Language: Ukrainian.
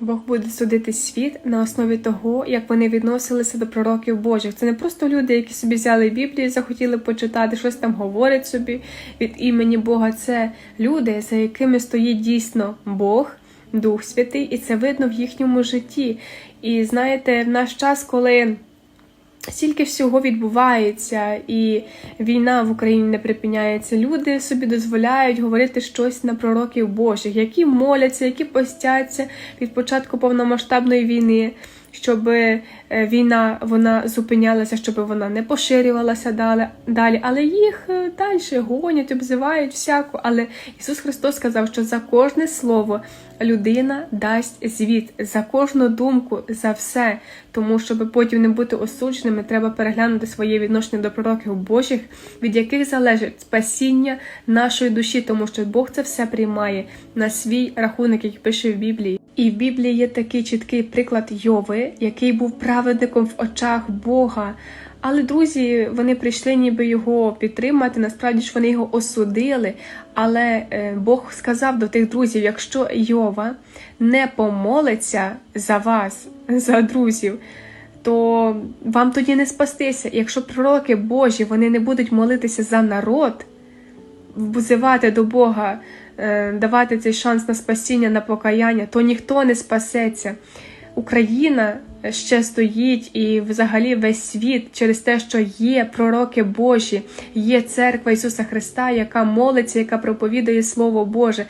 Бог буде судити світ на основі того, як вони відносилися до пророків Божих. Це не просто люди, які собі взяли Біблію, захотіли почитати, щось там говорить собі від імені Бога. Це люди, за якими стоїть дійсно Бог, Дух Святий, і це видно в їхньому житті. І знаєте, в наш час, коли стільки всього відбувається, і війна в Україні не припиняється. Люди собі дозволяють говорити щось на пророків Божих, які моляться, які постяться від початку повномасштабної війни. Щоб е, війна вона зупинялася, щоб вона не поширювалася далі, але їх е, далі гонять, обзивають всяку. Але Ісус Христос сказав, що за кожне слово людина дасть звіт, за кожну думку, за все. Тому щоб потім не бути осудженими, треба переглянути своє відношення до пророків Божих, від яких залежить спасіння нашої душі, тому що Бог це все приймає на свій рахунок, як пише в Біблії. І в Біблії є такий чіткий приклад Йови, який був праведником в очах Бога. Але друзі, вони прийшли ніби його підтримати. Насправді ж вони його осудили. Але е, Бог сказав до тих друзів: якщо Йова не помолиться за вас, за друзів, то вам тоді не спастися. Якщо пророки Божі вони не будуть молитися за народ, взивати до Бога, давати цей шанс на спасіння, на покаяння, то ніхто не спасеться. Україна ще стоїть і взагалі весь світ через те, що є пророки Божі, є церква Ісуса Христа, яка молиться, яка проповідує Слово Боже.